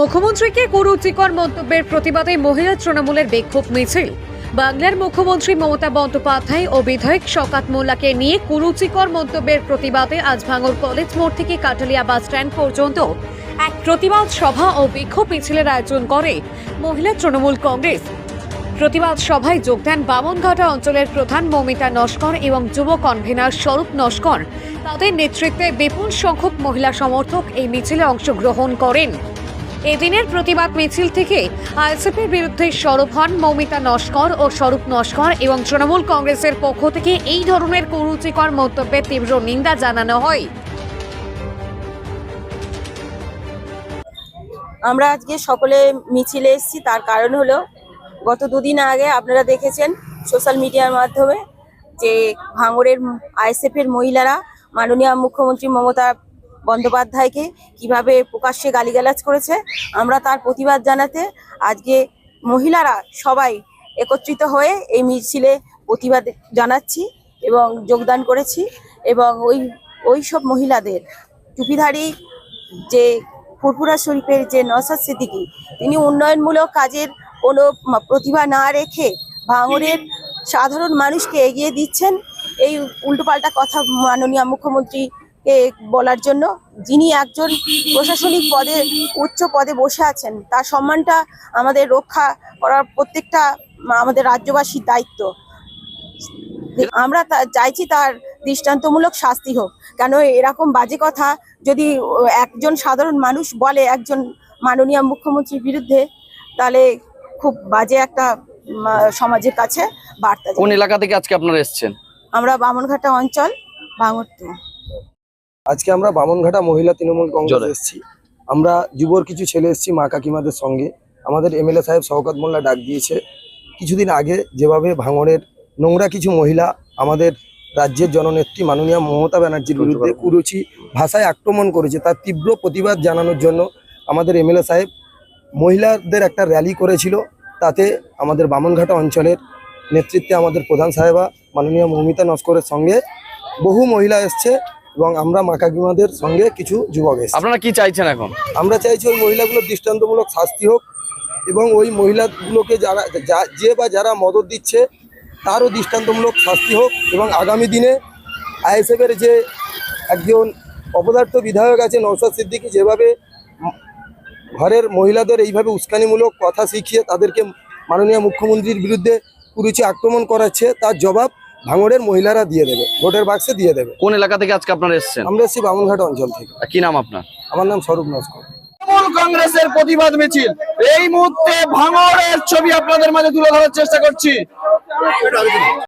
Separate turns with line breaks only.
মুখ্যমন্ত্রীকে কুরুচিকর মন্তব্যের প্রতিবাদে মহিলা তৃণমূলের বিক্ষোভ মিছিল। বাংলার মুখ্যমন্ত্রী মমতা বন্দ্যোপাধ্যায় ও বিধায়ক শকাত মোল্লাকে নিয়ে কুরুচিকর মন্তব্যের প্রতিবাদে আজ ভাঙর কলেজ মোড় থেকে কাটালিয়া বাস স্ট্যান্ড পর্যন্ত এক প্রতিবাদ সভা ও বিক্ষোভ মিছিলের আয়োজন করে মহিলা তৃণমূল কংগ্রেস। প্রতিবাদ সভায় যোগ দেন বামনঘাটা অঞ্চলের প্রধান মমিতা নস্কর এবং যুব কনভেনার স্বরূপ নস্কর। তাদের নেতৃত্বে বিপুল সংখ্যক মহিলা সমর্থক এই মিছিলে অংশগ্রহণ করেন। এদিনের প্রতিবাদ মিছিল থেকে আইএসএফের বিরুদ্ধে সরব হন মৌমিতা নস্কর ও স্বরূপ নস্কর এবং তৃণমূল কংগ্রেসের পক্ষ থেকে এই ধরনের কুরুচিকর মন্তব্যের তীব্র নিন্দা জানানো হয়।
আমরা আজকে সকলে মিছিলে এসেছি, তার কারণ হলো গত দুদিন আগে আপনারা দেখেছেন সোশ্যাল মিডিয়ার মাধ্যমে যে ভাঙড়ের আইএসএফ এর মহিলারা, মাননীয় মুখ্যমন্ত্রী মমতা বন্দ্যোপাধ্যায়কে কীভাবে প্রকাশ্যে গালিগালাজ করেছে, আমরা তার প্রতিবাদ জানাতে আজকে মহিলারা সবাই একত্রিত হয়ে এই মিছিলে প্রতিবাদ জানাচ্ছি এবং যোগদান করেছি এবং ওই ওই সব মহিলাদের, টুপিধারী যে ফুরফুরা শরীফের যে নসাদ সিদ্দিকি, তিনি উন্নয়নমূলক কাজের কোনো প্রতিভা না রেখে ভাঙড়ের সাধারণ মানুষকে এগিয়ে দিচ্ছেন, এই উল্টোপাল্টা কথা মাননীয় মুখ্যমন্ত্রীকে বলার জন্য যিনি একজন প্রশাসনিক পদে উচ্চ পদে বসে আছেন তার সম্মানটা আমাদের রক্ষা করার প্রত্যেকটা আমাদের রাজ্যবাসীর দায়িত্ব। আমরা চাইছি তার দৃষ্টান্তমূলক শাস্তি হোক। কেন এরকম বাজে কথা যদি একজন সাধারণ মানুষ বলে একজন মাননীয় মুখ্যমন্ত্রীর বিরুদ্ধে তাহলে খুব বাজে একটা সমাজের কাছে বার্তা
কোন এলাকা থেকে আজকে আপনারা এসেছেন?
আমরা বামনঘাটা অঞ্চল ভাঙর টু।
আজকে আমরা বামনঘাটা মহিলা তৃণমূল কংগ্রেস। এসেছি। আমরা যুবর কিছু ছেলে এসেছি মা কাকিমাদের সঙ্গে। আমাদের এমএলএ সাহেব শওকত মোল্লা ডাক দিয়েছে। কিছুদিন আগে যেভাবে ভাঙড়ের নোংরা কিছু মহিলা আমাদের রাজ্যের জননেত্রী মাননীয় মমতা ব্যানার্জির বিরুদ্ধে কুরুচি ভাষায় আক্রমণ করেছে তার তীব্র প্রতিবাদ জানানোর জন্য আমাদের এমএলএ সাহেব মহিলাদের একটা র্যালি করেছিল। তাতে আমাদের বামনঘাটা অঞ্চলের নেতৃত্বে আমাদের প্রধান সাহেবা মাননীয় মৌমিতা নস্করের সঙ্গে বহু মহিলা এসছে। এবং আমরা মা কাকিমাদের সঙ্গে কিছু যুবক এসছে।
আপনারা কি চাইছেন এখন?
আমরা চাইছি ওই মহিলাগুলোর দৃষ্টান্তমূলক শাস্তি হোক এবং ওই মহিলাগুলোকে যারা যা- যে বা যারা মদত দিচ্ছে তারও দৃষ্টান্তমূলক শাস্তি হোক এবং আগামী দিনে আইএসএফের যে একজন অপদার্থ বিধায়ক আছে নৌসাদ সিদ্দিকী যেভাবে ঘরের মহিলাদের এইভাবে উস্কানিমূলক কথা শিখিয়ে তাদেরকে মাননীয় মুখ্যমন্ত্রীর বিরুদ্ধে কুরুচি আক্রমণ করাচ্ছে তার জবাব ভাঙড়ের মহিলারা দিয়ে দেবে ভোটের বাক্সে দিয়ে দেবে।
কোন এলাকা থেকে আজকে আপনারা এসেছেন?
আমরা এসেছি বামুনঘাট অঞ্চল থেকে।
কি নাম আপনার?
আমার নাম স্বরূপ নস্কর।
তৃণমূল কংগ্রেসের প্রতিবাদ মিছিল। এই মুহূর্তে ভাঙড়ের ছবি আপনাদের মাঝে তুলে ধরার চেষ্টা করছি।